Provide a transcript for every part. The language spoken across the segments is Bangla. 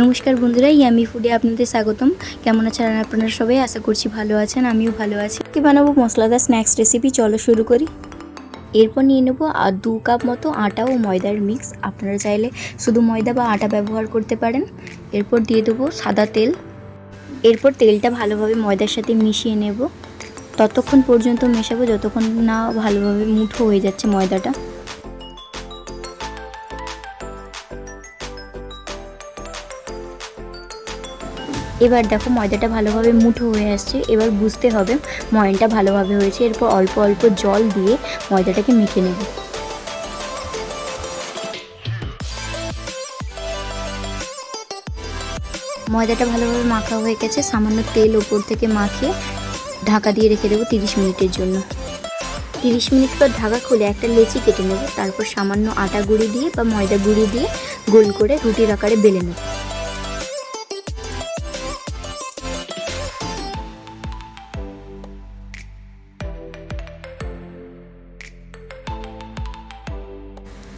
নমস্কার বন্ধুরা, ইয়ামি ফুডে আপনাদের স্বাগতম। কেমন আছেন আপনারা সবাই? আশা করছি ভালো আছেন, আমিও ভালো আছি। কি বানাবো মশলাদার স্ন্যাক্স রেসিপি চলো শুরু করি। এরপর নিয়ে নেব আর দু কাপ মতো আটা ও ময়দার মিক্স আপনারা চাইলে শুধু ময়দা বা আটা ব্যবহার করতে পারেন। এরপর দিয়ে দেবো সাদা তেল। এরপর তেলটা ভালোভাবে ময়দার সাথে মিশিয়ে নেব। ততক্ষণ পর্যন্ত মেশাবো, যতক্ষণ না ভালোভাবে মুঠো হয়ে যাচ্ছে ময়দাটা। এবার দেখো ময়দাটা ভালোভাবে মুঠো হয়ে আসছে, এবার বুঝতে হবে ময়নটা ভালোভাবে হয়েছে। এরপর অল্প অল্প জল দিয়ে ময়দাটাকে মেখে নেব। ময়দাটা ভালোভাবে মাখা হয়ে গেছে, সামান্য তেল ওপর থেকে মাখিয়ে ঢাকা দিয়ে রেখে দেবো তিরিশ মিনিটের জন্য। তিরিশ মিনিট পর ঢাকা খুলে একটা লেচি কেটে নেব, তারপর সামান্য আটা গুঁড়ি দিয়ে বা ময়দা গুঁড়ি দিয়ে গোল করে রুটির আকারে বেলে নেব।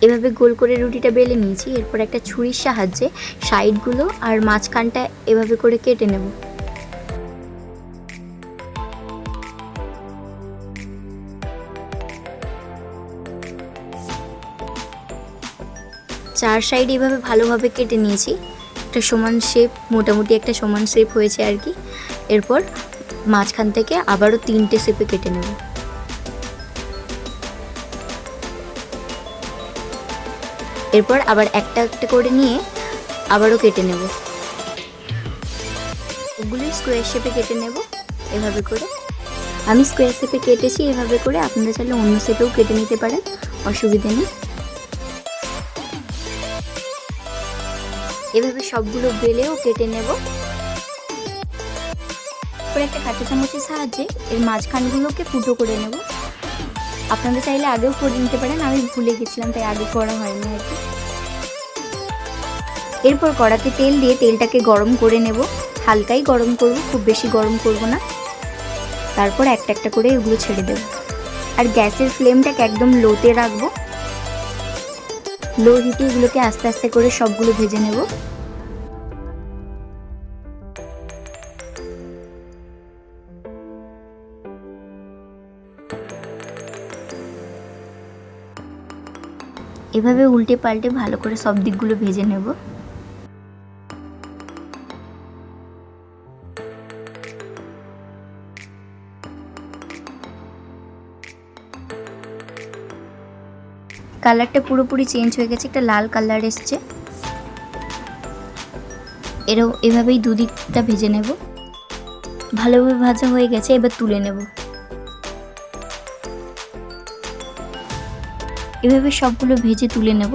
এভাবে গোল করে রুটিটা বেলে নিয়েছি, এরপর একটা ছুরির সাহায্যে সাইডগুলো আর মাঝখানটা এভাবে করে কেটে নেব। চার সাইড এভাবে ভালোভাবে কেটে নিয়েছি, একটা সমান শেপ মোটামুটি একটা সমান শেপ হয়েছে আর কি। এরপর মাঝখান থেকে আবারও তিনটে শেপে কেটে নেব। এরপর আবার একটা একটা করে নিয়ে আবারও কেটে নেব। ওগুলি স্কোয়ার শেপে কেটে নেব এভাবে করে। আমি স্কোয়ার শেপে কেটেছি, এভাবে করে আপনারা চাইলে অন্য শেপেও কেটে নিতে পারেন, অসুবিধে নেই। এভাবে সবগুলো বেলেও কেটে নেব। একটা কাঁচা চামচের সাহায্যে এর মাঝখানগুলোকে ফুটো করে নেব। আপনারা চাইলে আগেও করে নিতে পারেন, আমি ভুলে গেছিলাম, তাই আগে করা হয়নি আর কি। এরপর কড়াতে তেল দিয়ে তেলটাকে গরম করে নেব। হালকাই গরম করব, খুব বেশি গরম করব না। তারপর একটা একটা করে এগুলো ছেড়ে দেব। আর গ্যাসের ফ্লেমটাকে একদম লোতে রাখব। লো হিটে এগুলোকে আস্তে আস্তে করে সবগুলো ভেজে নেব। এভাবে উল্টে পাল্টে ভালো করে সব দিকগুলো ভেজে নেব। কালারটা পুরোপুরি চেঞ্জ হয়ে গেছে, একটা লাল কালার এসছে। এরও এভাবেই দুদিকটা ভেজে নেব। ভালোভাবে ভাজা হয়ে গেছে, এবার তুলে নেব। এভাবে সবগুলো ভেজে তুলে নেব।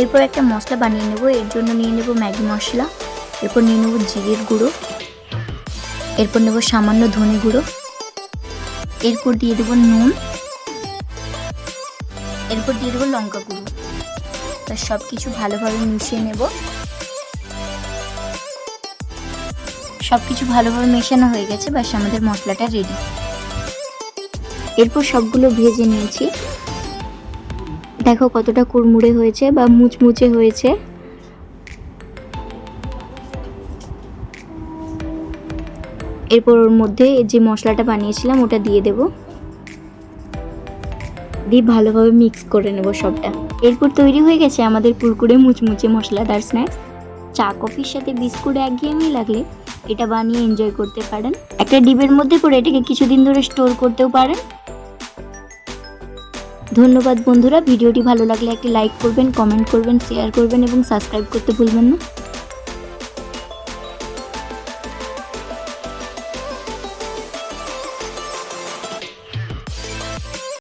এরপর একটা মশলা বানিয়ে নেব। এর জন্য নিয়ে নেব ম্যাগি মশলা, এরপর নিয়ে নেব জিরের গুঁড়ো, এরপর নেব সামান্য ধনে গুঁড়ো, এরপর দিয়ে দেবো নুন, এরপর দিয়ে দেবো লঙ্কা গুঁড়ো। তা সব কিছু ভালোভাবে মিশিয়ে নেব। সব কিছু ভালোভাবে মেশানো হয়ে গেছে। ব্যাস আমাদের মশলাটা রেডি এরপর সবগুলো ভেজে নিয়েছি। দেখো কতটা কুড়মুড়ে হয়েছে বা মুচমুচে হয়েছে। এরপর ওর মধ্যে যে মশলাটা বানিয়েছিলাম ওটা দিয়ে দেবো। দিয়ে ভালোভাবে মিক্স করে নেব সবটা। এরপর তৈরি হয়ে গেছে আমাদের কুরকুরে মুচমুচে মশলাদার স্ন্যাক্স চা, কফির সাথে বিস্কুট একঘেয়েমি লাগলে এটা বানিয়ে এনজয় করতে পারেন। একটা ডিবের মধ্যে করে এটাকে কিছুদিন ধরে স্টোর করতেও পারেন। ধন্যবাদ বন্ধুরা, ভিডিওটি ভালো লাগলে একটি লাইক করবেন কমেন্ট করবেন শেয়ার করবেন এবং সাবস্ক্রাইব করতে ভুলবেন না।